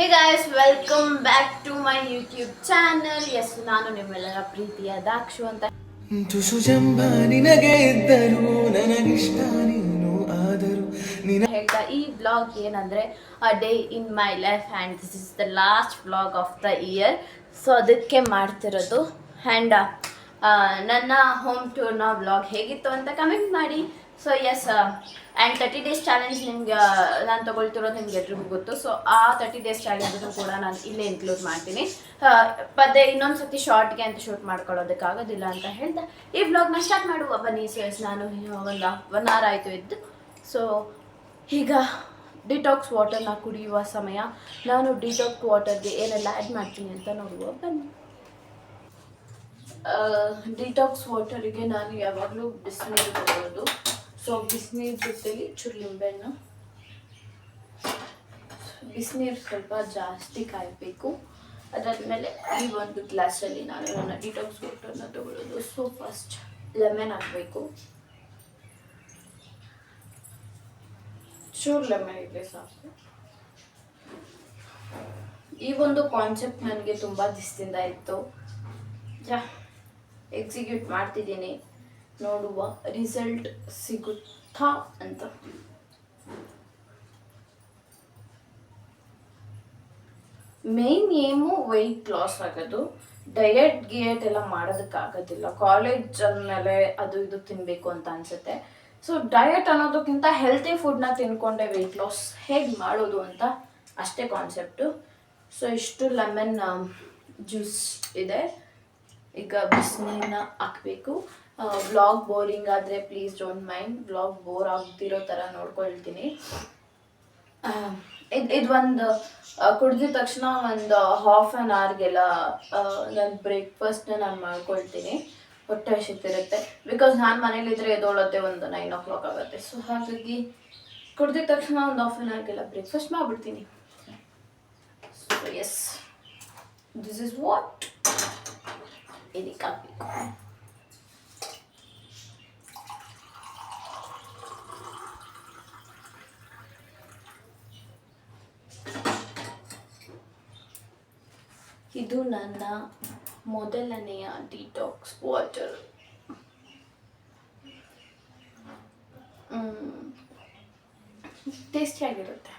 Hey guys welcome back to my YouTube channel yes ನಾನು ನಿಮ್ಮೆಲ್ಲರ ಪ್ರೀತಿಯ ದಾಕ್ಷು ಅಂತ. ತುಸು ಜಂಬ ನಿನಗೆ ಇದ್ದರು ನನಗಿಷ್ಟ ನೀನು ಆದರು ನಿನ ಹೇಳ್ತಾ ಈ ಬ್ಲಾಗ್ ಏನಂದ್ರೆ a day in my life and this is the last blog of the year so ಅದಕ್ಕೆ ಮಾಡ್ತಿರೋದು ಆ್ಯಂಡ್ ನನ್ನ ಹೋಮ್ ಟೂರ್ನ ಬ್ಲಾಗ್ ಹೇಗಿತ್ತು ಅಂತ ಕಮೆಂಟ್ ಮಾಡಿ. So yes and thirty days challenge ನಿಮ್ಗೆ, ನಾನು ತೊಗೊಳ್ತಿರೋದು ನಿಮ್ಗೆ ಎಲ್ರಿಗೂ ಗೊತ್ತು. ಸೊ ಆ ತರ್ಟಿ ಡೇಸ್ ಚಾಲೆಂಜನ್ನು ಕೂಡ ನಾನು ಇಲ್ಲೇ ಇನ್ಕ್ಲೂಡ್ ಮಾಡ್ತೀನಿ. ಪದೇ ಇನ್ನೊಂದು ಸತಿ ಶಾರ್ಟ್ಗೆ ಅಂತ ಶೂಟ್ ಮಾಡ್ಕೊಳ್ಳೋದಕ್ಕಾಗೋದಿಲ್ಲ ಅಂತ ಹೇಳ್ತಾ ಈ ಬ್ಲಾಗ್ನ ಸ್ಟಾರ್ಟ್ ಮಾಡುವ. ಬನ್ನಿ ಸೊ ಎಸ್ ನಾನು ಒಂದು ಒನ್ ಅವರ್ ಆಯಿತು ಇದ್ದು. ಸೊ ಈಗ ಡಿಟಾಕ್ಸ್ ವಾಟರ್ನ ಕುಡಿಯುವ ಸಮಯ. ನಾನು ಡಿಟಾಕ್ಸ್ ವಾಟರ್ಗೆ ಏನೆಲ್ಲ ಆ್ಯಡ್ ಮಾಡ್ತೀನಿ ಅಂತ ನೋಡುವ. ಬನ್ನಿ. ಡಿಟಾಕ್ಸ್ ವಾಟರಿಗೆ ನಾನು ಯಾವಾಗಲೂ ಬಿಸಿನೀರು ತಗೊಳ್ಳೋದು. ಸೊ ಬಿಸಿನೀರು ಜೊತೆಲಿ ಚೂರು ಲಿಂಬೆಹಣ್ಣು ಬಿಸಿನೀರು ಸ್ವಲ್ಪ ಜಾಸ್ತಿ ಕಾಯಬೇಕು. ಅದಾದಮೇಲೆ ಈ ಒಂದು ಗ್ಲಾಸಲ್ಲಿ ನಾನು ನನ್ನ ಡಿಟಾಕ್ಸ್ ವಾಟರ್ನ ತಗೊಳ್ಳೋದು. ಸೊ ಫಸ್ಟ್ ಲೆಮನ್ ಹಾಕಬೇಕು. ಚೂರು ಲೆಮನ್ ಇದೆ ಸಾಕು. ಈ ಒಂದು ಕಾನ್ಸೆಪ್ಟ್ ನನಗೆ ತುಂಬ ದಿವಸದಿಂದ ಇತ್ತು ಯಾ ಎಕ್ಸಿಕ್ಯೂಟ್ ಮಾಡ್ತಿದ್ದೀನಿ. ನೋಡುವ ರಿಸಲ್ಟ್ ಸಿಗುತ್ತಾ ಅಂತ. ಮೇನ್ ಏಮು ವೆಯ್ಟ್ ಲಾಸ್ ಆಗೋದು. ಡಯಟ್ ಗಿಯೆಟ್ ಎಲ್ಲ ಮಾಡೋದಕ್ಕಾಗೋದಿಲ್ಲ. ಕಾಲೇಜ್ ಅಂದಮೇಲೆ ಅದು ಇದು ತಿನ್ನಬೇಕು ಅಂತ ಅನ್ಸುತ್ತೆ. ಸೊ ಡಯಟ್ ಅನ್ನೋದಕ್ಕಿಂತ ಹೆಲ್ತಿ ಫುಡ್ನ ತಿನ್ಕೊಂಡೆ ವೆಯ್ಟ್ ಲಾಸ್ ಹೇಗೆ ಮಾಡೋದು ಅಂತ ಅಷ್ಟೇ ಕಾನ್ಸೆಪ್ಟು ಸೊ ಇಷ್ಟು ಲೆಮನ್ ಜ್ಯೂಸ್ ಇದೆ. ಈಗ ಬಿಸಿನೀರನ್ನ ಹಾಕಬೇಕು. ವ್ಲಾಗ್ ಬೋರಿಂಗ್ ಆದರೆ please don't mind vlog bore ಆಗ್ತಿರೋ ಥರ ನೋಡ್ಕೊಳ್ತೀನಿ. ಇದು ಇದು ಒಂದು ಕುಡಿದ ತಕ್ಷಣ ಒಂದು ಹಾಫ್ ಆನ್ ಅವರ್ಗೆಲ್ಲ ನನ್ನ ಬ್ರೇಕ್ಫಾಸ್ಟ್ನ ನಾನು ಮಾಡ್ಕೊಳ್ತೀನಿ. ಹೊಟ್ಟೆ ಹಸಿತಿರುತ್ತೆ. ಬಿಕಾಸ್ ನಾನು ಮನೇಲಿದ್ದರೆ ಎದ್ದೊಳತ್ತೆ ಒಂದು ನೈನ್ ಓ ಕ್ಲಾಕ್ ಆಗುತ್ತೆ. ಸೊ ಹಾಗಾಗಿ ಕುಡಿದ ತಕ್ಷಣ ಒಂದು ಹಾಫ್ ಆನ್ ಅವರ್ಗೆಲ್ಲ ಬ್ರೇಕ್ಫಾಸ್ಟ್ ಮಾಡಿಬಿಡ್ತೀನಿ. So yes this is what ಇದಕ್ಕೆ ಹಾಕಬೇಕು ಇದು ನನ್ನ ಮೊದಲನೆಯ ಡಿಟಾಕ್ಸ್ ವಾಟರ್ ಟೇಸ್ಟಿಯಾಗಿರುತ್ತೆ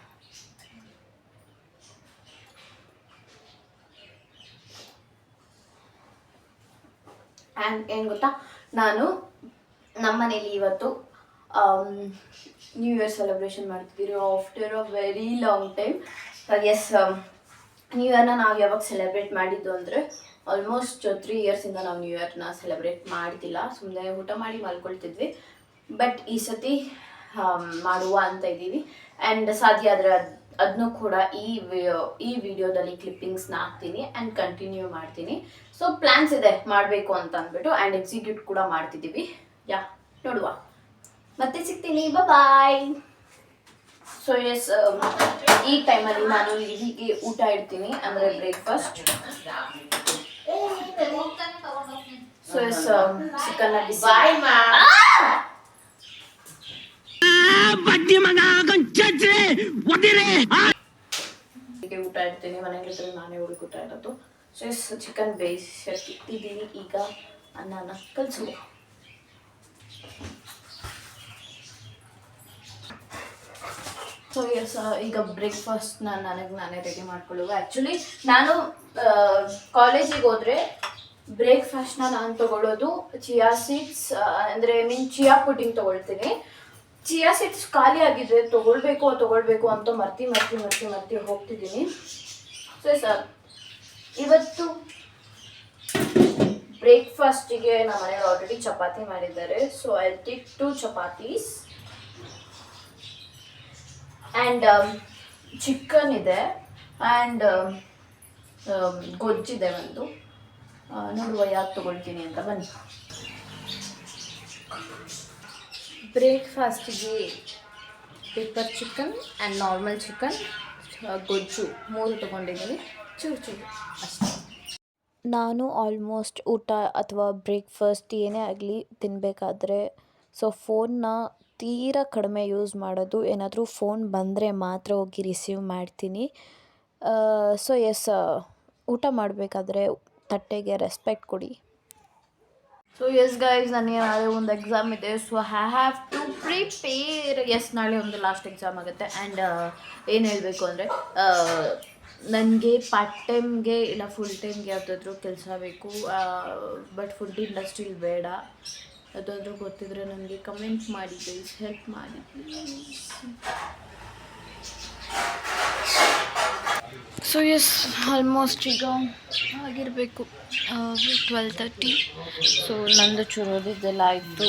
ಆ್ಯಂಡ್ ಏನು ಗೊತ್ತಾ? ನಾನು ನಮ್ಮ ಮನೆಯಲ್ಲಿ ಇವತ್ತು ನ್ಯೂ ಇಯರ್ ಸೆಲೆಬ್ರೇಷನ್ ಮಾಡ್ತಿದ್ದೀರಿ after a very long time yes new ಇಯರ್ನ ನಾವು ಯಾವಾಗ ಸೆಲೆಬ್ರೇಟ್ ಮಾಡಿದ್ದು ಅಂದರೆ ಆಲ್ಮೋಸ್ಟ್ ತ್ರೀ ಇಯರ್ಸಿಂದ ನಾವು ನ್ಯೂ ಇಯರ್ನ ಸೆಲೆಬ್ರೇಟ್ ಮಾಡ್ತಿಲ್ಲ ಸುಮ್ಮನೆ ಊಟ ಮಾಡಿ ಮಲ್ಕೊಳ್ತಿದ್ವಿ. ಬಟ್ ಈ ಸತಿ ಮಾಡುವ ಅಂತ ಇದ್ದೀವಿ. ಆ್ಯಂಡ್ ಸಾಧ್ಯ ಆದರೆ ಅದು ಅದನ್ನು ಕೂಡ ಈ ಈ ವಿಡಿಯೋದಲ್ಲಿ ಕ್ಲಿಪ್ಪಿಂಗ್ಸ್ನ ಹಾಕ್ತೀನಿ ಆ್ಯಂಡ್ ಕಂಟಿನ್ಯೂ ಮಾಡ್ತೀನಿ. ಸೊ ಪ್ಲ್ಯಾನ್ಸ್ ಇದೆ, ಮಾಡಬೇಕು ಅಂತ ಅಂದ್ಬಿಟ್ಟು ಆ್ಯಂಡ್ ಎಕ್ಸಿಕ್ಯೂಟ್ ಕೂಡ ಮಾಡ್ತಿದ್ದೀವಿ. ಯಾ ನೋಡುವ. ಮತ್ತೆ ಸಿಗ್ತೀನಿ. ಬಾಯ್ ಸೊ ಎಸ್ ಈ ಟೈಮಲ್ಲಿ ನಾನು ಹೀಗೆ ಊಟ ಇಡ್ತೀನಿ ಅಂದರೆ ಬ್ರೇಕ್ಫಾಸ್ಟ್ ಸೊ ಎಸ್ ಚಿಕನ್ನ ಹೀಗೆ ಊಟ ಇಡ್ತೀನಿ ಮನೆಯಲ್ಲಿದ್ರೆ ನಾನೇ ಹುಡುಗ ಊಟ ಇರೋದು. ಸೊ ಎಸ್ ಚಿಕನ್ ಬೇಯಿಸಿ ಇಟ್ಟಿದ್ದೀನಿ. ಈಗ ಅನ್ನನ ಕಲಿಸುವ ಸೊ ಎಸ್ ಈಗ ಬ್ರೇಕ್ಫಾಸ್ಟ್ನ ನನಗೆ ನಾನೇ ರೆಡಿ ಮಾಡ್ಕೊಳ್ಳುವ. ಆ್ಯಕ್ಚುಲಿ ನಾನು ಕಾಲೇಜಿಗೆ ಹೋದರೆ ಬ್ರೇಕ್ಫಾಸ್ಟ್ನ ನಾನು ತಗೊಳ್ಳೋದು ಚಿಯಾ ಸೀಡ್ಸ್ ಅಂದರೆ ಮೀನ್ ಚಿಯಾ ಪುಡಿಂಗ್ ತೊಗೊಳ್ತೀನಿ. ಚಿಯಾ ಸೀಡ್ಸ್ ಖಾಲಿ ಆಗಿದೆ ತೊಗೊಳ್ಬೇಕು ತೊಗೊಳ್ಬೇಕು ಅಂತ ಮರ್ತಿ ಮರ್ತಿ ಮರ್ತಿ ಮರ್ತಿ ಹೋಗ್ತಿದ್ದೀನಿ. ಸೊ ಸರ್ ಇವತ್ತು ಬ್ರೇಕ್ಫಾಸ್ಟಿಗೆ ನಮ್ಮ ಮನೆಯಲ್ಲಿ ಆಲ್ರೆಡಿ ಚಪಾತಿ ಮಾಡಿದ್ದಾರೆ. So I take two chapatis and chicken ಇದೆ. ಆ್ಯಂಡ್ ಗೊಜ್ಜಿದೆ ಒಂದು. ನೋಡುವ ಯಾಕೆ ತೊಗೊಳ್ತೀನಿ ಅಂತ ಬನ್ನಿ. ಬ್ರೇಕ್ಫಾಸ್ಟಿಗೆ pepper chicken and normal chicken ಗೊಜ್ಜು ಮೂರು ತೊಗೊಂಡಿದ್ದೀನಿ. ಚೂರು ಚೂರು ಅಷ್ಟೇ. ನಾನು ಆಲ್ಮೋಸ್ಟ್ ಊಟ ಅಥವಾ ಬ್ರೇಕ್ಫಾಸ್ಟ್ ಏನೇ ಆಗಲಿ ತಿನ್ನಬೇಕಾದ್ರೆ ಸೊ ಫೋನ್ನ ತೀರಾ ಕಡಿಮೆ ಯೂಸ್ ಮಾಡೋದು. ಏನಾದರೂ ಫೋನ್ ಬಂದರೆ ಮಾತ್ರ ಹೋಗಿ ರಿಸೀವ್ ಮಾಡ್ತೀನಿ. ಸೊ ಎಸ್ ಊಟ ಮಾಡಬೇಕಾದ್ರೆ ತಟ್ಟೆಗೆ ರೆಸ್ಪೆಕ್ಟ್ ಕೊಡಿ. ಸೊ ಎಸ್ ಗೈಸ್ ನನಗೆ ನಾಳೆ ಒಂದು ಎಕ್ಸಾಮ್ ಇದೆ. So I have to prepare yes ನಾಳೆ ಒಂದು ಲಾಸ್ಟ್ ಎಕ್ಸಾಮ್ ಆಗುತ್ತೆ. ಆ್ಯಂಡ್ ಏನು ಹೇಳಬೇಕು ಅಂದರೆ ನನಗೆ ಪಾರ್ಟ್ ಟೈಮ್ಗೆ ಇಲ್ಲ ಫುಲ್ ಟೈಮ್ಗೆ ಯಾವುದಾದ್ರೂ ಕೆಲಸ ಬೇಕು. ಬಟ್ ಫುಡ್ ಇಂಡಸ್ಟ್ರಿಲಿ ಬೇಡ. ಯಾವುದಾದ್ರೂ ಗೊತ್ತಿದ್ರೆ ನನಗೆ ಕಮೆಂಟ್ ಮಾಡಿ ಗೈಸ್ ಹೆಲ್ಪ್ ಮಾಡಿ ಪ್ಲೀಸ್ ಸೊ ಎಸ್ ಆಲ್ಮೋಸ್ಟ್ ಈಗ ಆಗಿರಬೇಕು ಟ್ವೆಲ್ ತರ್ಟಿ ಸೊ ನಂದು ಚೂರು ಓದಿದ್ದೆಲ್ಲ ಆಯಿತು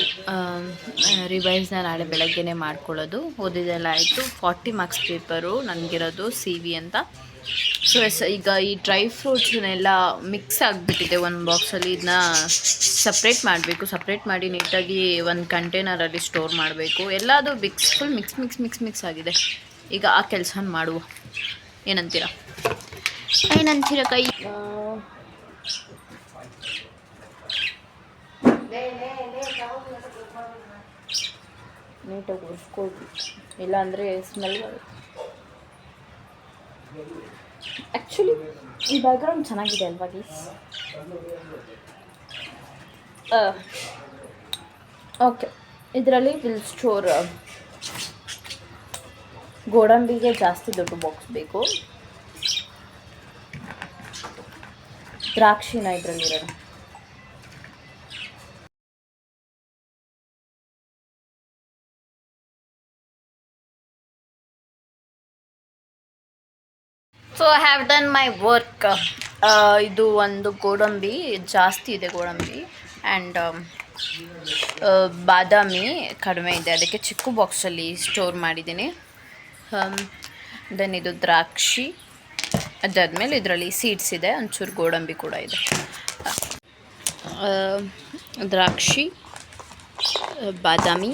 ರಿವೈಸ್ನ ನಾಳೆ ಬೆಳಗ್ಗೆನೇ ಮಾಡ್ಕೊಳ್ಳೋದು. ಓದಿದ್ದೆಲ್ಲ ಆಯಿತು ಫಾರ್ಟಿ ಮಾರ್ಕ್ಸ್ ಪೇಪರು ನನಗಿರೋದು ಸಿ ವಿ ಅಂತ. ಸೊ ಎಸ್ ಈಗ ಈ ಡ್ರೈ ಫ್ರೂಟ್ಸ್ನೆಲ್ಲ ಮಿಕ್ಸ್ ಆಗಿಬಿಟ್ಟಿದೆ ಒಂದು ಬಾಕ್ಸಲ್ಲಿ ಇದನ್ನ ಸಪ್ರೇಟ್ ಮಾಡಬೇಕು. ಸಪ್ರೇಟ್ ಮಾಡಿ ನೀಟಾಗಿ ಒಂದು ಕಂಟೈನರಲ್ಲಿ ಸ್ಟೋರ್ ಮಾಡಬೇಕು. ಎಲ್ಲದು mix full mix mix mix mix ಆಗಿದೆ. ಈಗ ಆ ಕೆಲಸ ಮಾಡುವ. ಏನಂತೀರ? ಏನಂತೀರ ಕೈ? ನೀಟಾಗಿ ಉರ್ಸ್ಕೊಳ್ಬೇಕು ಇಲ್ಲಾಂದರೆ ಸ್ಮೆಲ್ ಆ್ಯಕ್ಚುಲಿ ಈ ಬ್ಯಾಕ್ಗ್ರೌಂಡ್ ಚೆನ್ನಾಗಿದೆ ಅಲ್ವಾ ಗೀಸ್ ಓಕೆ ಇದರಲ್ಲಿ ವಿಲ್ ಸ್ಟೋರ್ ಗೋಡಂಬಿಗೆ ಜಾಸ್ತಿ ದೊಡ್ಡ ಬಾಕ್ಸ್ ಬೇಕು. ದ್ರಾಕ್ಷಿನ ಇದರಲ್ಲಿರೋಣ so I have done my work ಇದು ಒಂದು ಗೋಡಂಬಿ, ಜಾಸ್ತಿ ಇದೆ ಗೋಡಂಬಿ. ಆ್ಯಂಡ್ ಬಾದಾಮಿ ಕಡಿಮೆ ಇದೆ. ಅದಕ್ಕೆ ಚಿಕ್ಕ ಬಾಕ್ಸಲ್ಲಿ ಸ್ಟೋರ್ ಮಾಡಿದ್ದೀನಿ. ದೆನ್ ಇದು ದ್ರಾಕ್ಷಿ. ಅದಾದಮೇಲೆ ಇದರಲ್ಲಿ ಸೀಡ್ಸ್ ಇದೆ, ಒಂಚೂರು ಗೋಡಂಬಿ ಕೂಡ ಇದೆ. ದ್ರಾಕ್ಷಿ ಬಾದಾಮಿ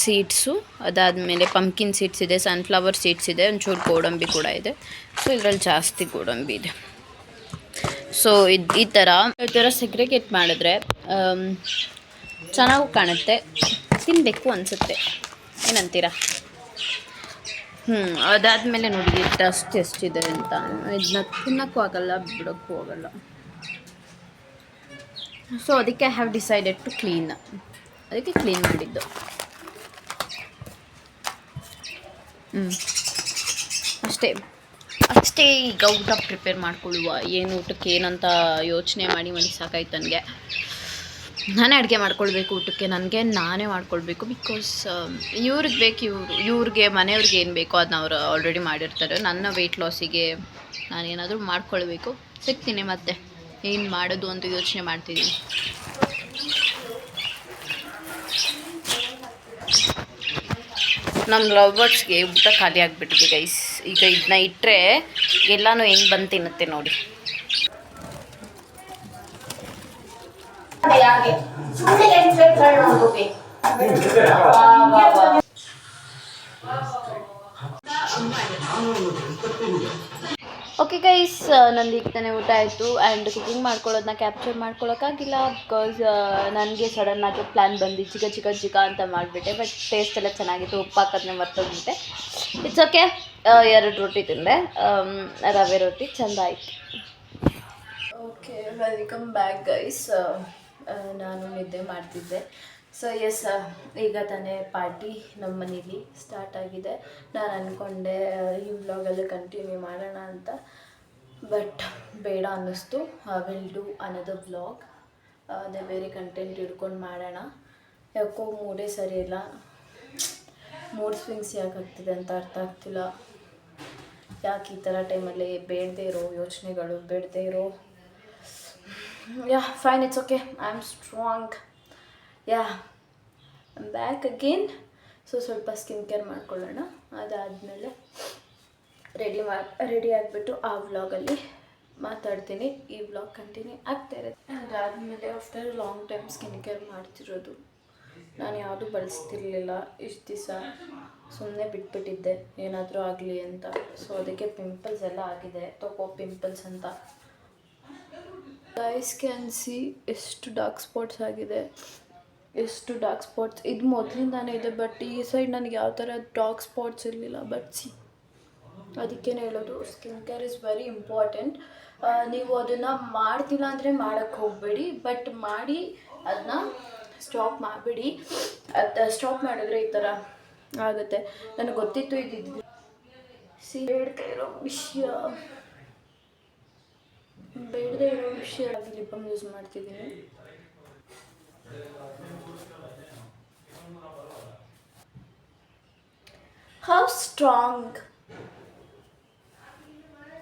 ಸೀಡ್ಸು ಅದಾದಮೇಲೆ ಪಂಪ್ಕಿನ್ ಸೀಡ್ಸ್ ಇದೆ ಸನ್ಫ್ಲವರ್ ಸೀಡ್ಸ್ ಇದೆ, ಒಂಚೂರು ಗೋಡಂಬಿ ಕೂಡ ಇದೆ. ಸೊ ಇದರಲ್ಲಿ ಜಾಸ್ತಿ ಗೋಡಂಬಿ ಇದೆ. ಸೊ ಇದು, ಈ ಥರ ಈ ಥರ ಸೆಗ್ರಿಗೇಟ್ ಮಾಡಿದ್ರೆ ಚೆನ್ನಾಗೂ ಕಾಣುತ್ತೆ ತಿನ್ನಬೇಕು ಅನಿಸುತ್ತೆ. ಏನಂತೀರಾ? ಹ್ಞೂ ಅದಾದಮೇಲೆ ನೋಡಿ ಟಸ್ಟ್ ಎಷ್ಟಿದೆ ಅಂತ. ಇದನ್ನ ತಿನ್ನೋಕ್ಕೂ ಆಗಲ್ಲ, ಬಿಡೋಕ್ಕೂ ಆಗಲ್ಲ. ಸೊ ಅದಕ್ಕೆ I have decided to clean ಅದಕ್ಕೆ ಕ್ಲೀನ್ ಮಾಡಿದ್ದು. ಹ್ಞೂ ಅಷ್ಟೇ. ಅಷ್ಟೇ ಈಗ ಊಟ ಪ್ರಿಪೇರ್ ಮಾಡ್ಕೊಳ್ಳುವ. ಏನು ಊಟಕ್ಕೆ ಏನಂತ ಯೋಚನೆ ಮಾಡಿ ಮಾಡಿ ಸಾಕಾಯ್ತು ನನಗೆ. ನಾನೇ ಅಡುಗೆ ಮಾಡ್ಕೊಳ್ಬೇಕು ಊಟಕ್ಕೆ, ನನಗೆ ನಾನೇ ಮಾಡ್ಕೊಳ್ಬೇಕು ಬಿಕಾಸ್ ಇವ್ರಿಗೆ ಬೇಕು ಇವರು, ಇವ್ರಿಗೆ, ಮನೆಯವ್ರಿಗೆ ಏನು ಬೇಕೋ ಅದನ್ನ ಅವರು ಆಲ್ರೆಡಿ ಮಾಡಿರ್ತಾರೆ. ನನ್ನ ವೆಯ್ಟ್ ಲಾಸಿಗೆ ನಾನೇನಾದರೂ ಮಾಡ್ಕೊಳ್ಬೇಕು. ಸಿಗ್ತೀನಿ ಮತ್ತೆ. ಏನು ಮಾಡೋದು ಅಂತ ಯೋಚನೆ ಮಾಡ್ತಿದ್ದೀನಿ ನಮ್ಮ ಲವರ್ಸ್ಗೆ ಊಟ ಖಾಲಿ ಆಗಿಬಿಟ್ಟಿದೆ ಗೈಸ್ ಈಗ ಇದನ್ನ ಇಟ್ಟರೆ ಎಲ್ಲನೂ ಹೆಂಗೆ ಬಂದು ತಿನ್ನುತ್ತೆ ನೋಡಿ. ಓಕೆ ಗೈಸ್ ನಂದು ಈಗ ತಾನೇ ಊಟ ಆಯಿತು. ಆ್ಯಂಡ್ ಕುಕಿಂಗ್ ಮಾಡ್ಕೊಳ್ಳೋದನ್ನ ಕ್ಯಾಪ್ಚರ್ ಮಾಡ್ಕೊಳ್ಳೋಕ್ಕಾಗಿಲ್ಲ ಬಿಕಾಸ್ ನನಗೆ ಸಡನ್ನಾಗಿ ಪ್ಲ್ಯಾನ್ ಬಂದು ಚಿಕ್ಕ ಚಿಕ್ಕ ಚಿಕ್ಕ ಅಂತ ಮಾಡಿಬಿಟ್ಟೆ. ಬಟ್ ಟೇಸ್ಟ್ ಎಲ್ಲ ಚೆನ್ನಾಗಿತ್ತು. ಉಪ್ಪು ಹಾಕೋದನ್ನ ಮರ್ತೋಗ್ಬಿಟ್ಟೆ. ಇಟ್ಸ್ ಓಕೆ ಎರಡು ರೊಟ್ಟಿ ತಿಂದೆ. ರವೆ ರೊಟ್ಟಿ. ಚೆಂದ ಆಯಿತು. ಓಕೆ ವೆಲ್ಕಮ್ ಬ್ಯಾಕ್ ಗೈಸ್ ನಾನು ನಿದ್ದೆ ಮಾಡ್ತಿದ್ದೆ. ಸೊ ಎಸ್ ಈಗ ತಾನೇ ಪಾರ್ಟಿ ನಮ್ಮ ಮನೇಲಿ ಸ್ಟಾರ್ಟ್ ಆಗಿದೆ. ನಾನು ಅಂದ್ಕೊಂಡೆ ಈ ವ್ಲಾಗಲ್ಲಿ ಕಂಟಿನ್ಯೂ ಮಾಡೋಣ ಅಂತ. ಬಟ್ ಬೇಡ ಅನ್ನಿಸ್ತು. ವಿಲ್ ಡೂ ಅನದರ್ ವ್ಲಾಗ್ ಅದೇ ಬೇರೆ ಕಂಟೆಂಟ್ ಹಿಡ್ಕೊಂಡು ಮಾಡೋಣ. ಯಾಕೋ ಮೂಡೇ ಸರಿ ಇಲ್ಲ. ಮೂಡ್ ಸ್ವಿಂಗ್ಸ್ ಯಾಕೆ ಆಗ್ತಿದೆ ಅಂತ ಅರ್ಥ ಆಗ್ತಿಲ್ಲ. ಯಾಕೆ ಈ ಥರ ಟೈಮಲ್ಲಿ ಬೇಡದೇ ಇರೋ ಯೋಚನೆಗಳು, ಬೇಡದೇ ಇರೋ yeah fine it's okay I am strong yeah back again. So ಸ್ವಲ್ಪ ಸ್ಕಿನ್ ಕೇರ್ ಮಾಡ್ಕೊಳ್ಳೋಣ. ಅದಾದಮೇಲೆ ರೆಡಿ ಮಾ ರೆಡಿ ಆಗಿಬಿಟ್ಟು ಆ ವ್ಲಾಗಲ್ಲಿ ಮಾತಾಡ್ತೀನಿ. ಈ ವ್ಲಾಗ್ ಕಂಟಿನ್ಯೂ ಆಗ್ತಾ ಇರುತ್ತೆ. ಅದಾದಮೇಲೆ after long time skin care ಮಾಡ್ತಿರೋದು, ನಾನು ಯಾವುದೂ ಬಳಸ್ತಿರ್ಲಿಲ್ಲ. ಇಷ್ಟು ದಿವಸ ಸುಮ್ಮನೆ ಬಿಟ್ಬಿಟ್ಟಿದ್ದೆ. ಏನಾದರೂ ಆಗಲಿ ಅಂತ. ಸೊ ಅದಕ್ಕೆ ಪಿಂಪಲ್ಸ್ ಎಲ್ಲ ಆಗಿದೆ. ತಗೋ ಪಿಂಪಲ್ಸ್ ಅಂತ. ಗೈಸ್ ಕ್ಯಾನ್ ಸಿ ಎಷ್ಟು ಡಾರ್ಕ್ ಸ್ಪಾಟ್ಸ್ ಆಗಿದೆ. ಎಷ್ಟು ಡಾರ್ಕ್ ಸ್ಪಾಟ್ಸ್ ಇದು ಮೊದಲಿಂದಾನೇ ಇದೆ ಬಟ್ ಈ ಸೈಡ್ ನನಗೆ ಯಾವ ಥರ ಡಾರ್ಕ್ ಸ್ಪಾಟ್ಸ್ ಇರಲಿಲ್ಲ. ಬಟ್ ಸಿ ಅದಕ್ಕೇನೆ ಹೇಳೋದು skin care is very important ನೀವು ಅದನ್ನು ಮಾಡ್ತಿಲ್ಲ ಅಂದರೆ ಮಾಡೋಕ್ಕೆ ಹೋಗಬೇಡಿ ಬಟ್ ಮಾಡಿ ಅದನ್ನ ಸ್ಟಾಪ್ ಮಾಡಿಬಿಡಿ. ಅದು ಸ್ಟಾಪ್ ಮಾಡಿದ್ರೆ ಈ ಥರ ಆಗುತ್ತೆ. ನನಗೆ ಗೊತ್ತಿತ್ತು ಇದ್ದಿದ್ದು ಸಿ ಹೇಳ್ತಾ ಇರೋ ವಿಷಯ. ಬೇಡದೇ ಇರೋ ವಿಷಯ ಲಿಪಮ್ ಯೂಸ್ ಮಾಡ್ತಿದ್ದೀನಿ. ಹೌ ಸ್ಟ್ರಾಂಗ್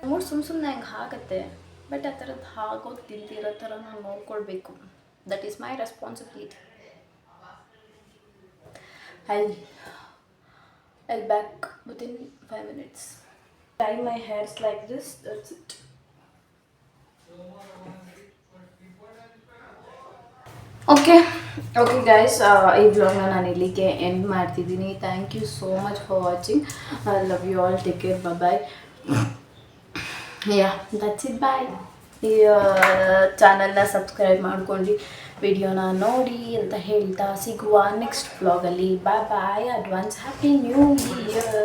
ಮೂಡ್ ಸುಮ್ಮ ಸುಮ್ಮನೆ ಹಂಗೆ ಆಗುತ್ತೆ ಬಟ್ ಆ ಥರದ್ದು ಆಗೋದು ತಿಂತಿರೋ ಥರ ನಾನು ನೋಡ್ಕೊಳ್ಬೇಕು. That is my responsibility I I back within five minutes tie my hairs like this that's it okay okay guys ಈ ಬ್ಲಾಗ್ನ ನಾನು ಇಲ್ಲಿಗೆ ಎಂಡ್ ಮಾಡ್ತಿದ್ದೀನಿ. Thank you so much for watching I love you all take care bye ya that's it bye ಈ ಚಾನಲ್ನ subscribe ಮಾಡ್ಕೊಂಡು ವಿಡಿಯೋನ ನೋಡಿ ಅಂತ ಹೇಳ್ತಾ ಸಿಗುವ next ಬ್ಲಾಗಲ್ಲಿ bye bye advance happy new year